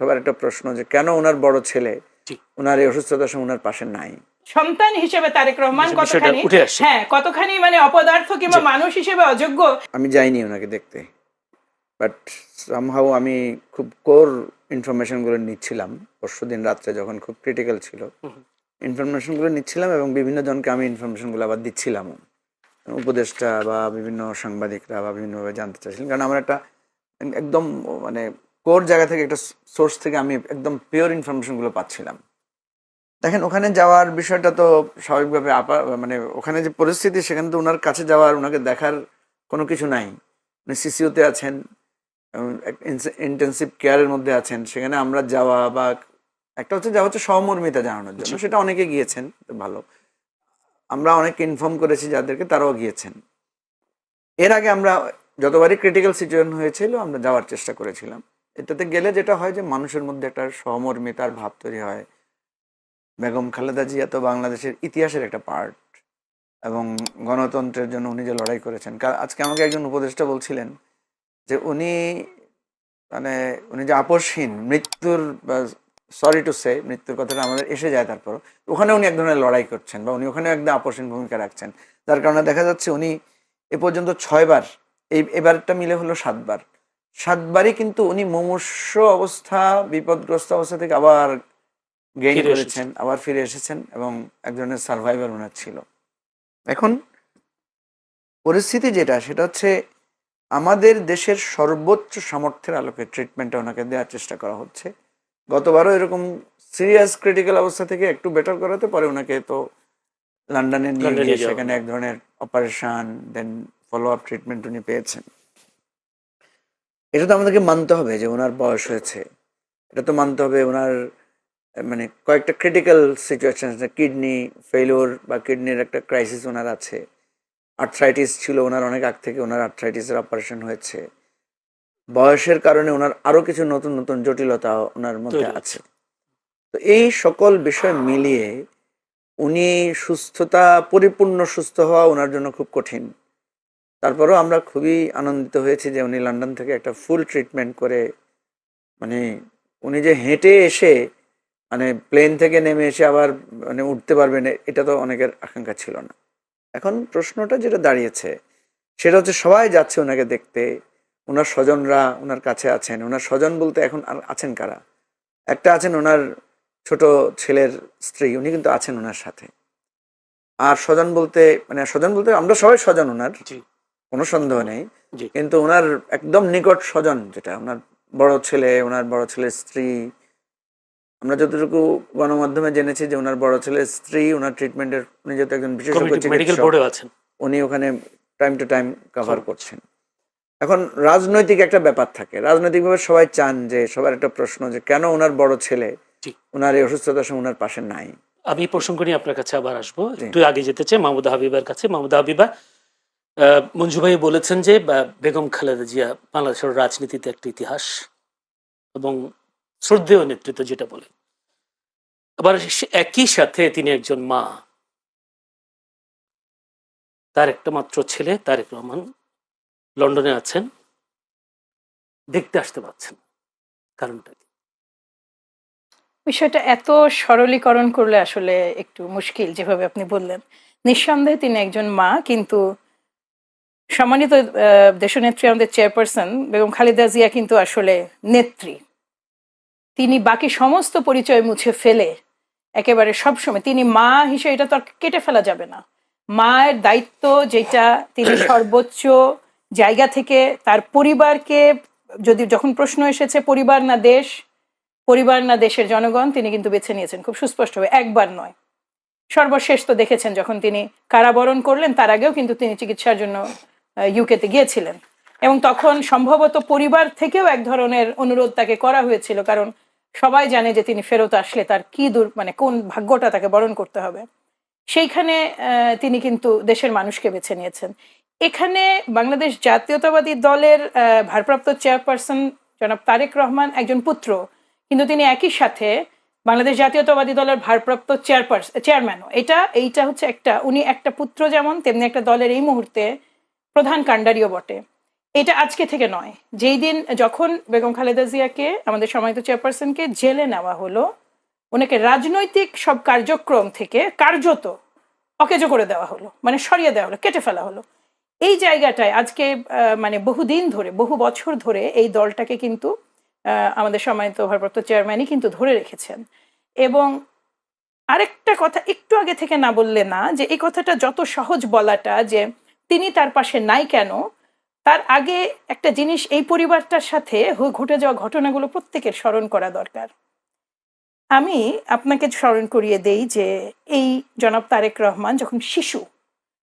সবার একটা প্রশ্ন যে কেন ওনার বড় ছেলে ওনার এই অসুস্থতার সময় ওনার পাশে নাই? সন্তান হিসেবে তারেক রহমান কতখানি হ্যাঁ কতখানি মানে অপদার্থ কিংবা মানুষ হিসেবে অযোগ্য? আমি যাইনি ওনাকে দেখতে। বাট সামহাও আমি খুব কোর ইনফরমেশনগুলো নিচ্ছিলাম। পরশু দিন রাত্রে যখন খুব ক্রিটিক্যাল ছিল। ইনফরমেশনগুলো নিচ্ছিলাম এবং বিভিন্ন জনকে আমি ইনফরমেশনগুলো আবার দিচ্ছিলাম। উপদেষ্টা বা বিভিন্ন সাংবাদিকরা বা বিভিন্নভাবে জানতে চাইছিলেন। কারণ আমার একটা একদম মানে কোর জায়গা থেকে একটা সোর্স থেকে আমি একদম পিওর ইনফরমেশনগুলো পাচ্ছিলাম। দেখেন ওখানে যাওয়ার বিষয়টা তো স্বাভাবিকভাবে আপা মানে ওখানে যে পরিস্থিতি সেখানে তো ওনার কাছে যাওয়ার ওনাকে দেখার কোনো কিছু নাই। উনি সিসিওতে আছেন ইন্টেন্সিভ কেয়ারের মধ্যে আছেন। সেখানে আমরা যাওয়া বা একটা হচ্ছে যাওয়া হচ্ছে সহমর্মিতা জানানোর জন্য। সেটা অনেকে গিয়েছেন ভালো। আমরা অনেকে ইনফর্ম করেছি যাদেরকে তারাও গিয়েছেন। এর আগে আমরা যতবারই ক্রিটিক্যাল সিচুয়েশন হয়েছিল আমরা যাওয়ার চেষ্টা করেছিলাম। এটাতে গেলে যেটা হয় যে মানুষের মধ্যে একটা সহমর্মিতার ভাব তৈরি হয়। বেগম খালেদা জিয়া তো বাংলাদেশের ইতিহাসের একটা পার্ট এবং গণতন্ত্রের জন্য উনি যে লড়াই করেছেন। আজকে আমাকে একজন উপদেষ্টা বলছিলেন যে উনি মানে উনি যে আপসহীন মৃত্যুর সরি টু সে মৃত্যুর কথাটা আমাদের এসে যায় তারপর ওখানে উনি এক ধরনের লড়াই করছেন বা উনি ওখানে একদম আপসহীন ভূমিকা রাখছেন। যার কারণে দেখা যাচ্ছে উনি এ পর্যন্ত ছয়বার, এই, এবারটা মিলে হলো সাতবার। সাতবারই কিন্তু উনি মুমূর্ষ অবস্থা বিপদগ্রস্ত অবস্থা থেকে আবার গেইন করেছেন আবার ফিরে এসেছেন এবং এক ধরনের সার্ভাইভার ওনার ছিল। এখন পরিস্থিতি যেটা সেটা হচ্ছে আমাদের দেশের সর্বোচ্চ সামর্থ্যের আলোকে ট্রিটমেন্টটা ওনাকে দেওয়ার চেষ্টা করা হচ্ছে। গতবারও এরকম সিরিয়াস ক্রিটিক্যাল অবস্থা থেকে একটু বেটার করাতে পারে ওনাকে তো লন্ডনে নিয়ে গিয়ে সেখানে এক ধরনের operation then follow up treatment উনি পেয়েছেন। এটা তো আমাদেরকে মানতে হবে যে ওনার বয়স হয়েছে। এটা তো মানতে হবে ওনার মানে কয়েকটা ক্রিটিক্যাল সিচুয়েশন কিডনি ফেলোর বা কিডনির একটা ক্রাইসিস ওনার আছে। আর্থ্রাইটিস ছিল ওনার অনেক আগ থেকে ওনার আর্থ্রাইটিসের অপারেশন হয়েছে। বয়সের কারণে ওনার আরও কিছু নতুন নতুন জটিলতা ওনার মধ্যে আছে। তো এই সকল বিষয় মিলিয়ে উনি সুস্থতা পরিপূর্ণ সুস্থ হওয়া ওনার জন্য খুব কঠিন। তারপরেও আমরা খুবই আনন্দিত হয়েছি যে উনি লন্ডন থেকে একটা ফুল ট্রিটমেন্ট করে মানে উনি যে হেঁটে এসে মানে প্লেন থেকে নেমে এসে আবার মানে উঠতে পারবেন, এটা তো অনেকের আকাঙ্ক্ষা ছিল না। এখন প্রশ্নটা যেটা দাঁড়িয়েছে, সেটা হচ্ছে সবাই যাচ্ছে ওনাকে দেখতে ওনার স্বজনরা ওনার কাছে আছেন ওনার স্বজন বলতে এখন আর আছেন কারা? একটা আছেন ওনার ছোট ছেলের স্ত্রী, উনি কিন্তু আছেন ওনার সাথে। আর স্বজন বলতে মানে স্বজন বলতে আমরা সবাই স্বজন ওনার কোনো সন্দেহ নেই। কিন্তু ওনার একদম নিকট স্বজন যেটা ওনার বড় ছেলে ওনার বড় ছেলের স্ত্রী আমরা যতটুকু গণমাধ্যমে জেনেছি যে ওনার বড় ছেলের স্ত্রী ওনার ট্রিটমেন্টের উনি যেহেতু একজন বিশেষজ্ঞ চিকিৎসক উনি ওখানে টাইম টু টাইম কভার করছেন। এখন রাজনৈতিক একটা ব্যাপার থাকে। রাজনৈতিকভাবে সবাই চান যে সবার একটা প্রশ্ন যে কেন ওনার বড় ছেলে। ওনার এই অসুস্থতার সময় ওনার পাশে নাই? আমি প্রসঙ্গ নিয়ে আপনার কাছে আবার আসব। একটু আগে যেতে চাই মাহমুদা হাবিবার কাছে। মাহমুদা হাবিবা মঞ্জু ভাই বলেছেন যে বেগম খালেদা জিয়া বাংলাদেশের রাজনীতিতে একটা ইতিহাস এবং শ্রদ্ধেয় নেতৃত্ব যেটা বলে। আবার একই সাথে তিনি একজন মা। তার একটা মাত্র ছেলে, তারেক রহমান, লন্ডনে আছেন। দেখতে আসতে পারছেন কারণটা বিষয়টা এত সরলীকরণ করলে আসলে একটু মুশকিল, যেভাবে আপনি বললেন। নিঃসন্দেহে তিনি একজন মা, কিন্তু সম্মানিত দেশনেত্রী আমাদের চেয়ারপারসন বেগম খালেদা জিয়া কিন্তু আসলে নেত্রী। তিনি বাকি সমস্ত পরিচয় মুছে ফেলে একেবারে সবসময়, তিনি মা হিসেবে এটা তো আর কেটে ফেলা যাবে না। মায়ের দায়িত্ব যেটা, তিনি সর্বোচ্চ জায়গা থেকে তার পরিবারকে, যদি যখন প্রশ্ন এসেছে পরিবার না দেশ, পরিবার না দেশের জনগণ, তিনি কিন্তু বেছে নিয়েছেন খুব সুস্পষ্টভাবে, একবার নয়। সর্বশেষ তো দেখেছেন যখন তিনি কারাবরণ করলেন, তার আগেও কিন্তু তিনি চিকিৎসার জন্য ইউকেতে গিয়েছিলেন। এবং তখন সম্ভবত পরিবার থেকেও এক ধরনের অনুরোধ তাকে করা হয়েছিল, কারণ সবাই জানে যে তিনি ফেরত আসলে তার কি দূর মানে কোন ভাগ্যটা তাকে বরণ করতে হবে। সেইখানে তিনি কিন্তু দেশের মানুষকে বেছে নিয়েছেন। এখানে বাংলাদেশ জাতীয়তাবাদী দলের ভারপ্রাপ্ত চেয়ারপারসন জনাব তারেক রহমান একজন পুত্র। কিন্তু তিনি একই সাথে বাংলাদেশ জাতীয়তাবাদী দলের ভারপ্রাপ্ত চেয়ারপারসন চেয়ারম্যানও। এটা, এইটা হচ্ছে একটা, উনি একটা পুত্র যেমন, তেমনি একটা দলের এই মুহূর্তে প্রধান কাণ্ডারিও বটে। এটা আজকে থেকে নয়। যেই দিন যখন বেগম খালেদা জিয়াকে, আমাদের সম্মানিত চেয়ারপারসনকে জেলে নেওয়া হলো, ওনাকে রাজনৈতিক সব কার্যক্রম থেকে কার্যত অকেজো করে দেওয়া হলো মানে সরিয়ে দেওয়া হলো, কেটে ফেলা হলো। এই জায়গাটায় আজকে মানে বহুদিন ধরে, বহু বছর ধরে এই দলটাকে কিন্তু আমাদের সম্মানিত ভারপ্রাপ্ত চেয়ারম্যানই কিন্তু ধরে রেখেছেন। এবং আরেকটা কথা, একটু আগে থেকে না বললে না, যে এই কথাটা যত সহজ বলাটা যে তিনি তার পাশে নাই কেন? তার আগে একটা জিনিস এই পরিবারটার সাথে ঘটে যাওয়া ঘটনাগুলো প্রত্যেকের স্মরণ করা দরকার। আমি আপনাকে স্মরণ করিয়ে দেই যে এই জনাব তারেক রহমান যখন শিশু,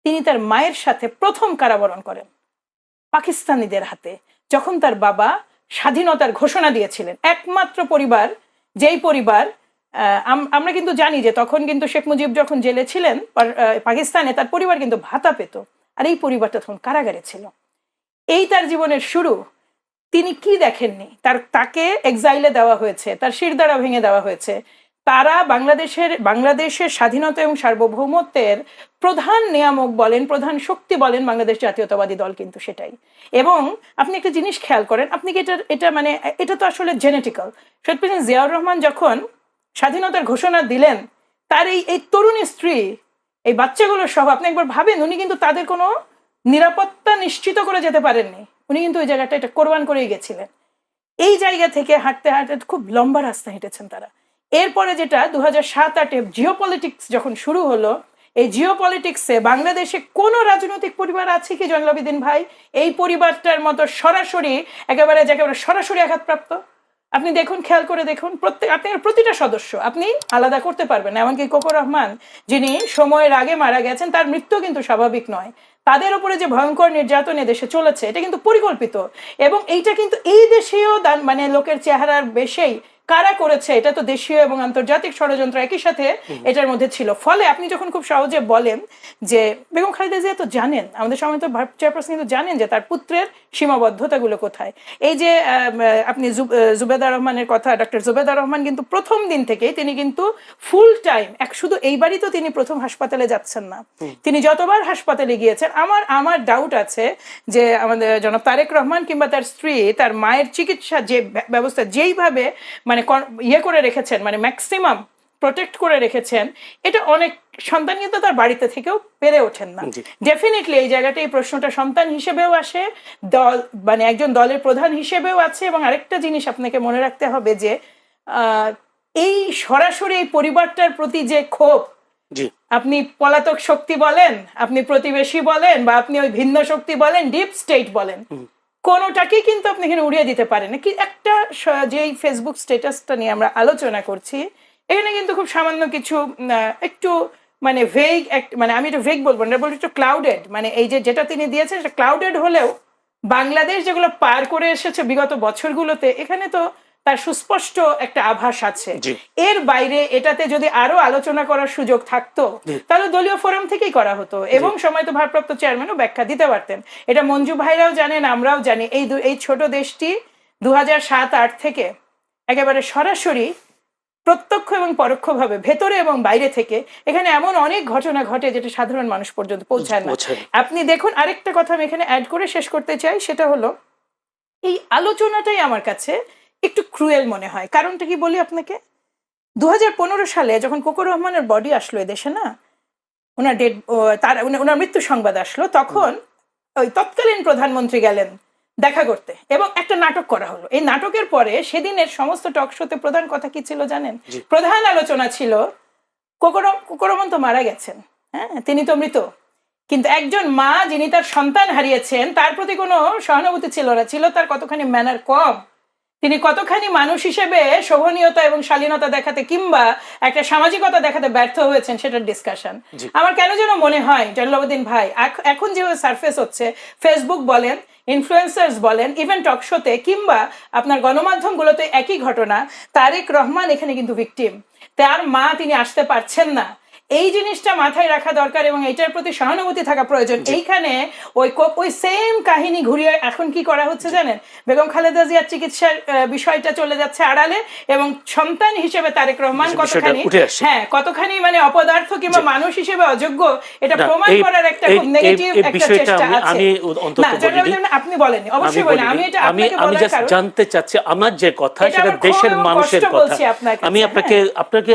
তিনি তার মায়ের সাথে প্রথম কারাবরণ করেন পাকিস্তানিদের হাতে। যখন তার বাবা স্বাধীনতার ঘোষণা দিয়েছিলেন, একমাত্র পরিবার, যেই পরিবার আমরা কিন্তু জানি যে তখন কিন্তু শেখ মুজিব যখন জেলে ছিলেন পাকিস্তানে তার পরিবার কিন্তু ভাতা পেত। আর এই পরিবারটা তখন কারাগারে ছিল। এই তার জীবনের শুরু তিনি কি দেখেননি? তার, তাকে এক্সাইলে দেওয়া হয়েছে, তার শিরদাঁড়া ভেঙে দেওয়া হয়েছে। তারা বাংলাদেশের বাংলাদেশের স্বাধীনতা এবং সার্বভৌমত্বের প্রধান নিয়ামক বলেন, প্রধান শক্তি বলেন বাংলাদেশ জাতীয়তাবাদী দল কিন্তু সেটাই। এবং আপনি একটা জিনিস খেয়াল করেন, আপনি কি এটা এটা মানে এটা তো আসলে জেনেটিক্যাল প্রেসিডেন্ট জিয়াউর রহমান যখন স্বাধীনতার ঘোষণা দিলেন, তার এই এই তরুণী স্ত্রী এই বাচ্চাগুলো সহ, আপনি একবার ভাবেন, উনি কিন্তু তাদের কোনো নিরাপত্তা নিশ্চিত করে যেতে পারেননি। উনি কিন্তু ওই জায়গাটা, এটা কোরবান করেই গেছিলেন। এই জায়গা থেকে হাঁটতে হাঁটতে খুব লম্বা রাস্তা হেঁটেছেন তারা। এরপরে যেটা দু হাজার সাত, আটে জিও পলিটিক্স যখন শুরু হলো, এই জিও পলিটিক্সে বাংলাদেশে কোনো রাজনৈতিক পরিবার আছে কি জয়নলাবিদিন ভাই? এই পরিবারটার মতো সরাসরি, একেবারে একেবারে সরাসরি আঘাতপ্রাপ্ত? আপনি দেখুন, খেয়াল করে দেখুন, প্রত্যেক আপনার প্রতিটা সদস্য, আপনি আলাদা করতে পারবেন এমনকি কোকর রহমান, যিনি সময়ের আগে মারা গেছেন, তার মৃত্যু কিন্তু স্বাভাবিক নয়। তাদের উপরে যে ভয়ঙ্কর নির্যাতন দেশে চলেছে, এটা কিন্তু পরিকল্পিত। এবং এইটা কিন্তু এই দেশেও দান- মানে লোকের চেহারার বেশেই কারা করেছে এটা তো দেশীয় এবং আন্তর্জাতিক ষড়যন্ত্র একই সাথে এটার মধ্যে ছিল। ফলে আপনি যখন খুব সহজে বলেন যে বেগম খালেদা জিয়া তো জানেন আমাদের সময় তো চেয়ারপারসন কিন্তু জানেন যে তার পুত্রের সীমাবদ্ধতাগুলো কোথায়। এই যে আপনি জুব- জুবেদা রহমানের কথা ডক্টর জুবেদা রহমান কিন্তু প্রথম দিন থেকেই তিনি কিন্তু ফুল টাইম এক শুধু এইবারই তো তিনি প্রথম হাসপাতালে যাচ্ছেন না। তিনি যতবার হাসপাতালে গিয়েছেন আমার আমার ডাউট আছে যে আমাদের জনাব তারেক রহমান কিংবা তার স্ত্রী তার মায়ের চিকিৎসা যে ব্যবস্থা যেইভাবে মানে কন- ইয়ে করে রেখেছেন মানে ম্যাক্সিমাম প্রোটেক্ট করে রেখেছেন এটা অনেক সন্তান কিন্তু তার বাড়িতে থেকেও পেরে ওঠেন না। ডেফিনেটলি এই জায়গাটা এই প্রশ্নটা সন্তান হিসেবেও আসে দল মানে একজন দলের প্রধান হিসেবেও আছে এবং আরেকটা জিনিস আপনাকে মনে রাখতে হবে যে এই সরাসরি এই পরিবারটার প্রতি যে ক্ষোভ আপনি পলাতক শক্তি বলেন আপনি প্রতিবেশী বলেন বা আপনি ওই ভিন্ন শক্তি বলেন ডিপ স্টেট বলেন কোনোটাকেই কিন্তু আপনি এখানে উড়িয়ে দিতে পারেন। কি একটা যেই ফেসবুক স্ট্যাটাসটা নিয়ে আমরা আলোচনা করছি, এখানে কিন্তু খুব সামান্য কিছু একটু মানে ভেগ মানে আমি এটা ভেগ বলব না বলব একটু ক্লাউডেড মানে এই যে যেটা তিনি দিয়েছেন, সেটা ক্লাউডেড হলেও বাংলাদেশ যেগুলো পার করে এসেছে বিগত বছরগুলোতে, এখানে তো তার সুস্পষ্ট একটা আভাস আছে। এর বাইরে এটাতে যদি আরও আলোচনা করার সুযোগ থাকতো তাহলে দলীয় ফোরাম থেকেই করা হতো এবং সময় তো ভারপ্রাপ্ত চেয়ারম্যানও ব্যাখ্যা দিতে পারতেন। এটা মঞ্জু ভাইরাও জানেন আমরাও জানি। এই এই ছোট দেশটি দু হাজার সাত আট থেকে একেবারে সরাসরি প্রত্যক্ষ এবং পরোক্ষভাবে ভেতরে এবং বাইরে থেকে এখানে এমন অনেক ঘটনা ঘটে যেটা সাধারণ মানুষ পর্যন্ত পৌঁছায় না। আপনি দেখুন আরেকটা কথা আমি এখানে অ্যাড করে শেষ করতে চাই সেটা হলো এই আলোচনাটাই আমার কাছে একটু ক্রুয়েল মনে হয়। কারণটা কি বলি আপনাকে? দু হাজার পনেরো সালে যখন কোকো রহমানের বডি আসলো এদেশে না ওনার ডেড তার ওনার মৃত্যু সংবাদ আসলো তখন ওই তৎকালীন প্রধানমন্ত্রী গেলেন দেখা করতে এবং একটা নাটক করা হলো। এই নাটকের পরে সেদিনের সমস্ত টক শোতে প্রধান কথা কি ছিল জানেন? প্রধান আলোচনা ছিল কোকরম কোকরমন তো মারা গেছেন হ্যাঁ তিনি তো মৃত। কিন্তু একজন মা যিনি তার সন্তান হারিয়েছেন তার প্রতি কোনো সহানুভূতি ছিল না। ছিল তার কতখানি ম্যানার কম তিনি কতখানি মানুষ হিসেবে শোভনীয়তা এবং শালীনতা দেখাতে কিংবা একটা সামাজিকতা দেখাতে ব্যর্থ হয়েছেন সেটার ডিসকাশন আমার কেন যেন মনে হয় জল্লাবুদ্দিন ভাই এখন যেভাবে সারফেস হচ্ছে ফেসবুক বলেন ইনফ্লুয়েন্সার্স বলেন ইভেন টক শোতে কিংবা আপনার গণমাধ্যমগুলোতে একই ঘটনা তারেক রহমান এখানে কিন্তু ভিকটিম তার মা তিনি আসতে পারছেন না। এই জিনিসটা মাথায় রাখা দরকার এবং এটার প্রতি সহানুভূতি থাকা প্রয়োজন। এইখানে ওই ওই সেম কাহিনী ঘুরিয়ে এখন কি করা হচ্ছে জানেন? বেগম খালেদা জিয়ার চিকিৎসার বিষয়টা চলে যাচ্ছে আড়ালে এবং সন্তান হিসেবে তারেক রহমান কতখানি হ্যাঁ কতখানি মানে অপদার্থ কিংবা মানুষ হিসেবে অযোগ্য এটা প্রমাণ করার একটা খুব নেগেটিভ একটা চেষ্টা আছে। না বলিনি। আপনি বলেননি অবশ্যই বলেন। আমি এটা আমি আপনাকে বলার কারণ জানতে চাচ্ছি আমার যে কথা সেটা দেশের মানুষের কথা। আমি আপনাকে আপনাকে